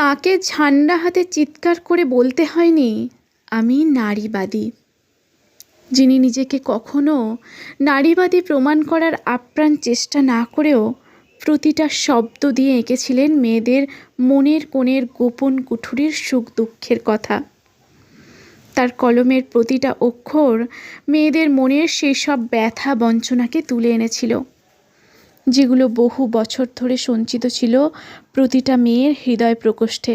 তাকে ঝান্ডা হাতে চিৎকার করে বলতে হয়নি, আমি নারীবাদী। যিনি নিজেকে কখনো নারীবাদী প্রমাণ করার আপ্রাণ চেষ্টা না করেও প্রতিটা শব্দ দিয়ে এঁকেছিলেন মেয়েদের মনের কোণের গোপন কুঠুরির সুখ দুঃখের কথা। তার কলমের প্রতিটা অক্ষর মেয়েদের মনের সেই সব ব্যথা বঞ্চনাকে তুলে এনেছিল। যেগুলো বহু বছর ধরে সঞ্চিত ছিল প্রতিটা মেয়ের হৃদয় প্রকোষ্ঠে।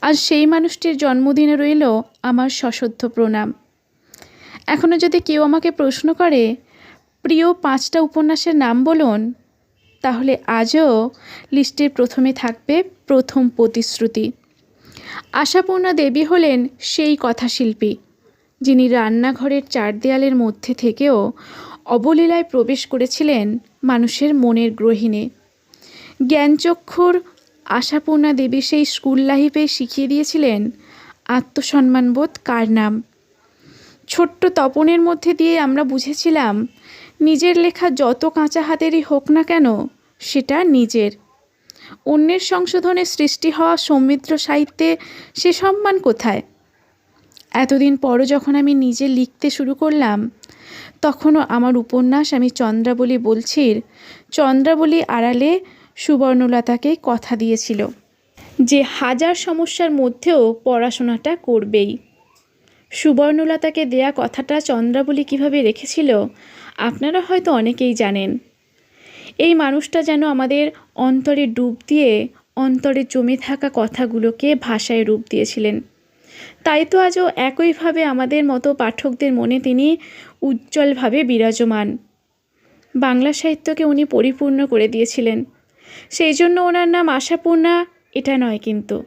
আজ সেই মানুষটির জন্মদিনে রইল আমার সশ্রদ্ধ প্রণাম। এখনও যদি কেউ আমাকে প্রশ্ন করে, প্রিয় পাঁচটা উপন্যাসের নাম বলুন? তাহলে আজও লিস্টের প্রথমে থাকবে প্রথম প্রতিশ্রুতি। আশাপূর্ণা দেবী হলেন সেই কথাশিল্পী, যিনি রান্নাঘরের চার দেয়ালের মধ্যে থেকেও অবলীলায় প্রবেশ করেছিলেন মানুষের মনের গ্রহিণে জ্ঞানচক্ষুর আশাপূর্ণা দেবী সেই স্কুল লাইফে শিখিয়ে দিয়েছিলেন আত্মসম্মানবোধ কার নাম। ছোট্ট তপনের মধ্যে দিয়ে আমরা বুঝেছিলাম, নিজের লেখা যত কাঁচা হাতেরই হোক না কেন, সেটা নিজের। অন্যের সংশোধনে সৃষ্টি হওয়া সমৃদ্ধ সাহিত্যে সে সম্মান কোথায়? এতদিন পরও যখন আমি নিজে লিখতে শুরু করলাম তখনও আমার উপন্যাস আমি চন্দ্রাবলী বলছির। চন্দ্রাবলী আড়ালে সুবর্ণলতাকে কথা দিয়েছিল যে হাজার সমস্যার মধ্যেও পড়াশোনাটা করবেই। সুবর্ণলতাকে দেয়া কথাটা চন্দ্রাবলী কীভাবে রেখেছিল, আপনারা হয়তো অনেকেই জানেন। এই মানুষটা যেন আমাদের অন্তরে ডুব দিয়ে অন্তরে জমে থাকা কথাগুলোকে ভাষায় রূপ দিয়েছিলেন। তাই তো আজও একইভাবে আমাদের মতো পাঠকদের মনে তিনি উজ্জ্বলভাবে বিরাজমান। বাংলা সাহিত্যকে উনি পরিপূর্ণ করে দিয়েছিলেন। সেই জন্য ওনার নাম আশাপূর্ণা, এটা নয় কিন্তু।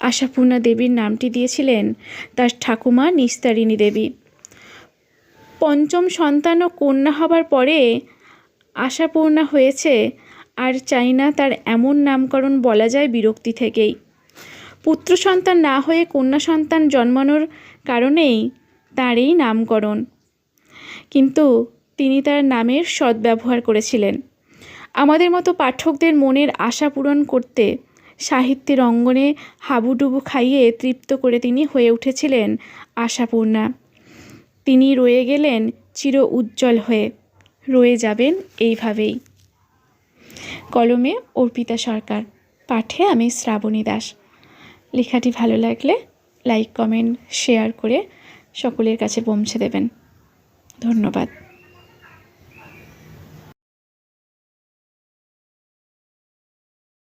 আশাপূর্ণা দেবীর নামটি দিয়েছিলেন তার ঠাকুমা নিস্তারিণী দেবী। পঞ্চম সন্তান ও কন্যা হবার পরে আশাপূর্ণা হয়েছে, আর চাই না তার এমন নামকরণ বলা যায় বিরক্তি থেকেই। পুত্র সন্তান না হয়ে কন্যা সন্তান জন্মানোর কারণেই তার এই নামকরণ। কিন্তু তিনি তার নামের সদ্ব্যবহার করেছিলেন। আমাদের মতো পাঠকদের মনের আশা পূরণ করতে সাহিত্যের অঙ্গনে হাবুডুবু খাইয়ে তৃপ্ত করে তিনি হয়ে উঠেছিলেন আশাপূর্ণা। তিনি রয়ে গেলেন চির উজ্জ্বল হয়ে। রয়ে যাবেন এইভাবেই। কলমে অর্পিতা সরকার। পাঠে আমি শ্রাবণী দাস। লেখাটি ভালো লাগলে লাইক কমেন্ট শেয়ার করে সকলের কাছে পৌঁছে দেবেন। ধন্যবাদ।